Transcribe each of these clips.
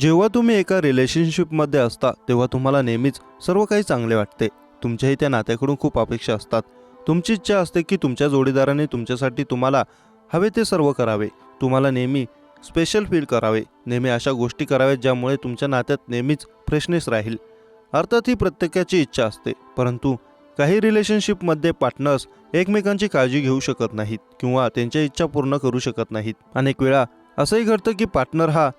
जेव्हा तुम्ही एका रिलेशनशिपमध्ये असता तेव्हा तुम्हाला नेहमीच सर्व काही चांगले वाटते. तुमच्याही त्या नात्याकडून खूप अपेक्षा असतात. तुमची इच्छा असते की तुमच्या जोडीदाराने तुमच्यासाठी तुम्हाला हवे ते सर्व करावे. तुम्हाला नेहमी स्पेशल फील करावे. नेहमी अशा गोष्टी कराव्यात ज्यामुळे तुमच्या नात्यात नेहमीच फ्रेशनेस राहील. अर्थात ही प्रत्येकाची इच्छा असते. परंतु काही रिलेशनशिपमध्ये पार्टनर्स एकमेकांची काळजी घेऊ शकत नाहीत किंवा त्यांच्या इच्छा पूर्ण करू शकत नाहीत. अनेक वेळा असंही घडतं की पार्टनर हा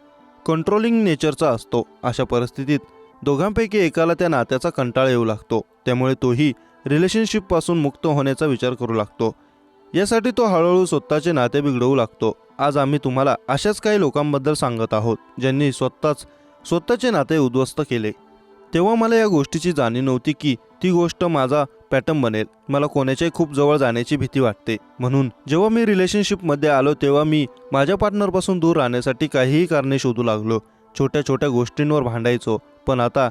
कंट्रोलिंग नेचरचा असतो. अशा परिस्थितीत दोघांपैकी एकाला त्या नात्याचा कंटाळा येऊ लागतो. त्यामुळे तोही रिलेशनशिपपासून मुक्त होण्याचा विचार करू लागतो. यासाठी तो हळूहळू स्वतःचे नाते बिघडवू लागतो. आज आम्ही तुम्हाला अशाच काही लोकांबद्दल सांगत आहोत ज्यांनी स्वतःच स्वतःचे नाते उद्ध्वस्त केले. तेव्हा मला या गोष्टीची जाणीव नव्हती की ती गोष्ट माझा पॅटर्न बनेल. मला कोणाच्याही खूप जवळ जाण्याची भीती वाटते. म्हणून जेव्हा मी रिलेशनशिपमध्ये आलो तेव्हा मी माझ्या पार्टनरपासून दूर राहण्यासाठी काहीही कारणे शोधू लागलो. छोट्या छोट्या गोष्टींवर भांडायचो. पण आता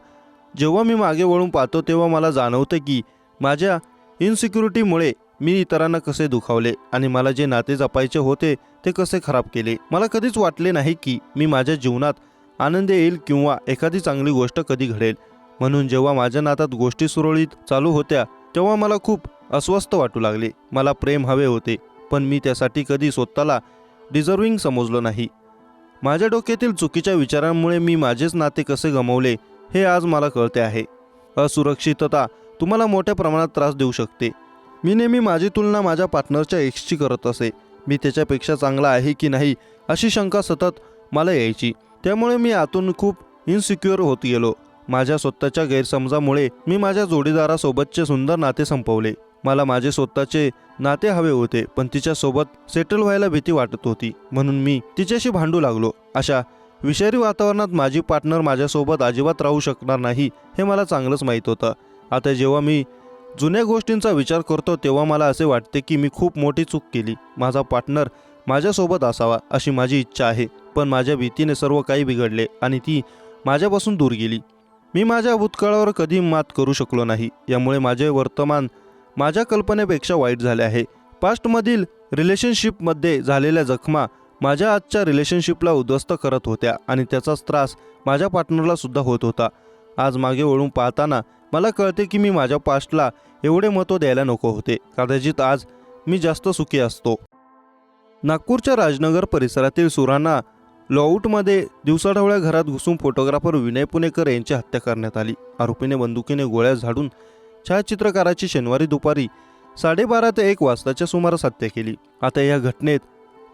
जेव्हा मी मागे वळून पाहतो तेव्हा मला जाणवतं की माझ्या इनसिक्युरिटीमुळे मी इतरांना कसे दुखावले आणि मला जे नाते जपायचे होते ते कसे खराब केले. मला कधीच वाटले नाही की मी माझ्या जीवनात आनंद येईल किंवा एखादी चांगली गोष्ट कधी घडेल. म्हणून जेव्हा माझ्या नातात गोष्टी सुरळीत चालू होत्या तेव्हा मला खूप अस्वस्थ वाटू लागले. मला प्रेम हवे होते पण मी त्यासाठी कधी स्वतःला डिझर्विंग समजलो नाही. माझ्या डोक्यातील चुकीच्या विचारांमुळे मी माझेच नाते कसे गमावले हे आज मला कळते आहे. असुरक्षितता तुम्हाला मोठ्या प्रमाणात त्रास देऊ शकते. मी नेहमी माझी तुलना माझ्या पार्टनरच्या एक्सची करत असे. मी त्याच्यापेक्षा चांगला आहे की नाही अशी शंका सतत मला यायची. त्यामुळे मी आतून खूप इन्सिक्युअर होत गेलो. माझ्या स्वतःच्या गैरसमजामुळे मी माझ्या जोडीदारासोबतचे सुंदर नाते संपवले. मला माझे स्वतःचे नाते हवे होते पण तिच्यासोबत सेटल व्हायला भीती वाटत होती. म्हणून मी तिच्याशी भांडू लागलो. अशा विषारी वातावरणात माझी पार्टनर माझ्यासोबत अजिबात राहू शकणार नाही हे मला चांगलंच माहीत होतं. आता जेव्हा मी जुन्या गोष्टींचा विचार करतो तेव्हा मला असे वाटते की मी खूप मोठी चूक केली. माझा पार्टनर माझ्यासोबत असावा अशी माझी इच्छा आहे. पण माझ्या भीतीने सर्व काही बिघडले आणि ती माझ्यापासून दूर गेली. मी माझ्या भूतकाळावर कधी मात करू शकलो नाही. यामुळे माझे वर्तमान माझ्या कल्पनेपेक्षा वाईट झाले आहे. पास्टमधील रिलेशनशिपमध्ये झालेल्या जखमा माझ्या आजच्या रिलेशनशिपला उद्ध्वस्त करत होत्या आणि त्याचाच त्रास माझ्या पार्टनरला सुद्धा होत होता. आज मागे वळून पाहताना मला कळते की मी माझ्या पास्टला एवढे महत्त्व द्यायला नको होते. कदाचित आज मी जास्त सुखी असतो. नागपूरच्या राजनगर परिसरातील सुराणा लॉऊटमध्ये दिवसाढवळ्या घरात घुसून फोटोग्राफर विनय पुणेकर यांची हत्या करण्यात आली. आरोपीने बंदुकीने गोळ्या झाडून छायाचित्रकाराची शनिवारी दुपारी साडेबारा ते एक वाजताच्या सुमारास हत्या केली. आता या घटनेत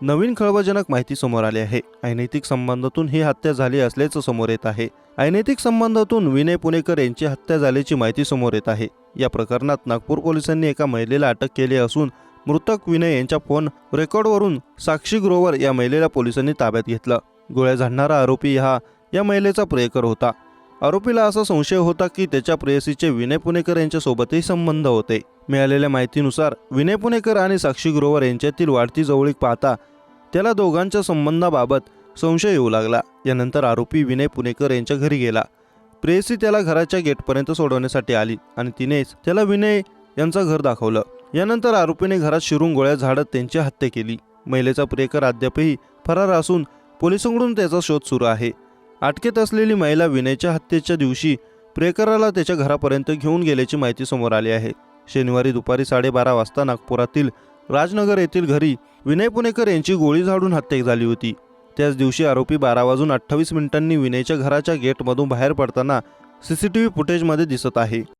नवीन खळबळजनक माहिती समोर आली आहे. अनैतिक संबंधातून ही हत्या झाली असल्याचं समोर येत आहे. अनैतिक संबंधातून विनय पुणेकर यांची हत्या झाल्याची माहिती समोर येत आहे. या प्रकरणात नागपूर पोलिसांनी एका महिलेला अटक केली असून मृतक विनय यांच्या फोन रेकॉर्डवरून साक्षी ग्रोवर या महिलेला पोलिसांनी ताब्यात घेतलं. गोळ्या झाडणारा आरोपी हा या महिलेचा प्रेयकर होता. आरोपीला असा संशय होता की त्याच्या प्रेयसीचे विनय पुणेकर यांच्यासोबतही संबंध होते. मिळालेल्या माहितीनुसार विनय पुणेकर आणि साक्षी ग्रोवर यांच्यातील वाढती जवळीक पाहता त्याला दोघांच्या संबंधाबाबत संशय येऊ लागला. यानंतर आरोपी विनय पुणेकर यांच्या घरी गेला. प्रेयसी त्याला घराच्या गेटपर्यंत सोडवण्यासाठी आली आणि तिनेच त्याला विनय यांचं घर दाखवलं. यानंतर आरोपीने घरात शिरून गोळ्या झाडत त्यांची हत्या केली. महिलेचा प्रियकर अद्यापही फरार असून पोलिसांकडून त्याचा शोध सुरू आहे. अटकेत असलेली महिला विनयच्या हत्येच्या दिवशी प्रेकराला त्याच्या घरापर्यंत घेऊन गेल्याची माहिती समोर आली आहे. शनिवारी दुपारी साडेबारा वाजता नागपुरातील राजनगर येथील घरी विनय पुणेकर यांची गोळी झाडून हत्या झाली होती. त्याच दिवशी आरोपी बारा वाजून अठ्ठावीस मिनिटांनी विनयच्या घराच्या गेटमधून बाहेर पडताना सीसीटीव्ही फुटेजमध्ये दिसत आहे.